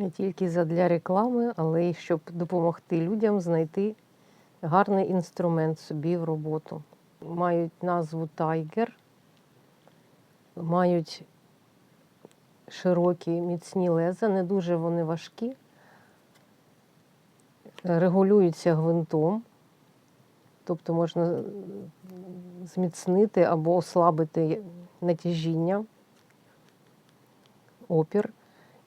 Не тільки задля реклами, але й щоб допомогти людям знайти гарний інструмент собі в роботу. Мають назву Тайгер, мають широкі міцні леза, не дуже вони важкі, регулюються гвинтом, тобто можна зміцнити або ослабити натяжіння, опір.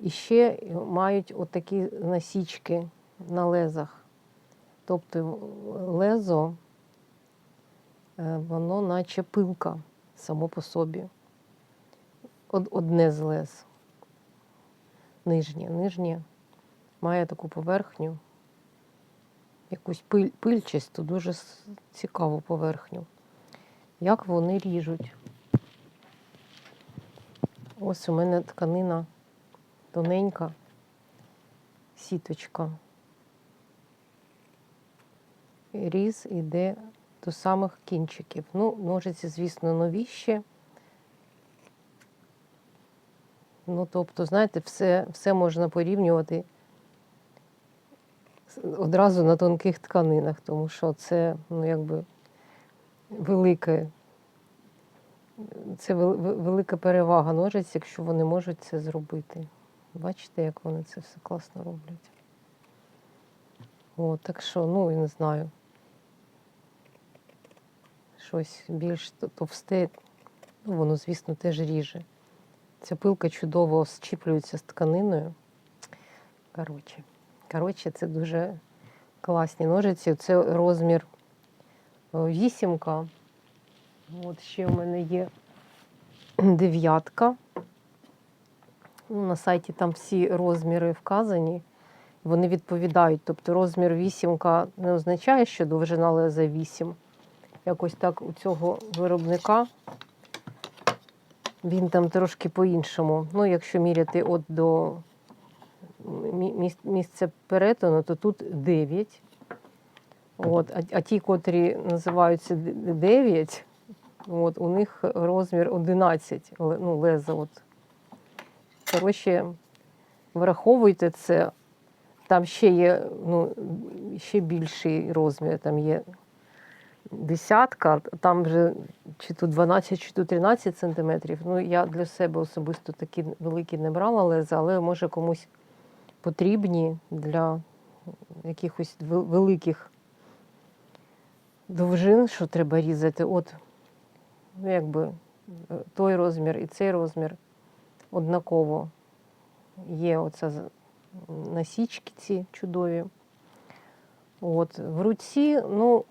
І ще мають отакі насічки на лезах. Тобто лезо, е, воно наче пилка само по собі. Одне з лез. Нижнє. Нижнє має таку поверхню, якусь пиль, пильчасту, дуже цікаву поверхню. Як вони ріжуть. Ось у мене тканина тоненька сіточка. Різ іде до самих кінчиків. Ну, ножиці, звісно, новіші. Ну, тобто, знаєте, все, все можна порівнювати одразу на тонких тканинах, тому що це, ну, якби велике, це вел- вел- велика перевага ножиць, якщо вони можуть це зробити. Бачите, як вони це все класно роблять. О, так що, ну, я не знаю. Щось більш то- товсте, ну, воно, звісно, теж ріже. Ця пилка чудово зчіплюється з тканиною. Коротше, коротше, це дуже класні ножиці. Це розмір е, вісімка. От ще в мене є дев'ятка. Ну, на сайті там всі розміри вказані, вони відповідають. Тобто розмір вісімка не означає, що довжина леза 8. Якось так у цього виробника він там трошки по-іншому. Ну, якщо міряти от до місця перетину, то тут 9. От, а, ті, котрі називаються 9, от, у них розмір 11, ну, леза. От. Коротше, враховуйте це. Там ще є ну, ще більший розмір, там є десятка, там вже чи то 12, чи то 13 сантиметрів. Ну, я для себе особисто такі великі не брала леза, але може комусь потрібні для якихось великих довжин, що треба різати. От, ну, якби е, той розмір і цей розмір однаково є оця з- насічки ці чудові. От. В руці, ну,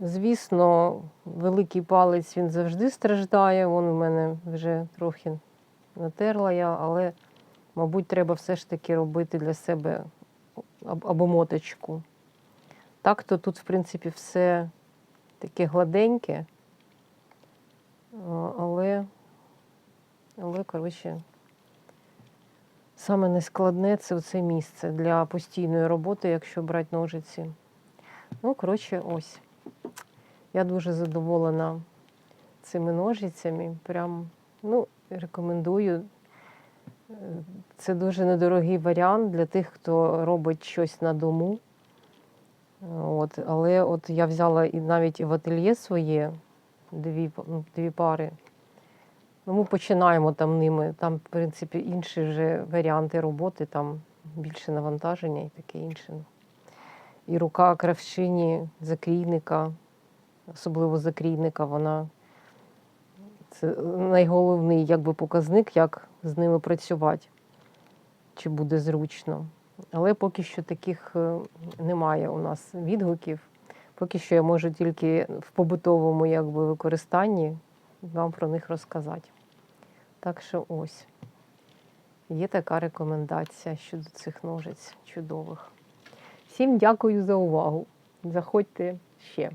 звісно, великий палець він завжди страждає. Вон у мене вже трохи натерла я, але, мабуть, треба все ж таки робити для себе аб- або моточку. Так, то тут, в принципі, все таке гладеньке, але, але коротше, саме найскладне це це місце для постійної роботи, якщо брати ножиці. Ну, коротше, ось. Я дуже задоволена цими ножицями. Прям, ну, рекомендую. Це дуже недорогий варіант для тих, хто робить щось на дому. От, але от я взяла і навіть в ательє своє дві, ну, дві пари. Ну, ми починаємо там ними. Там, в принципі, інші вже варіанти роботи, там більше навантаження і таке інше. І рука кравчині, закрійника, особливо закрійника, вона це найголовний якби, показник, як з ними працювати, чи буде зручно. Але поки що таких е, немає у нас відгуків. Поки що я можу тільки в побутовому якби, використанні вам про них розказати. Так що ось. Є така рекомендація щодо цих ножиць чудових. Всім дякую за увагу. Заходьте ще.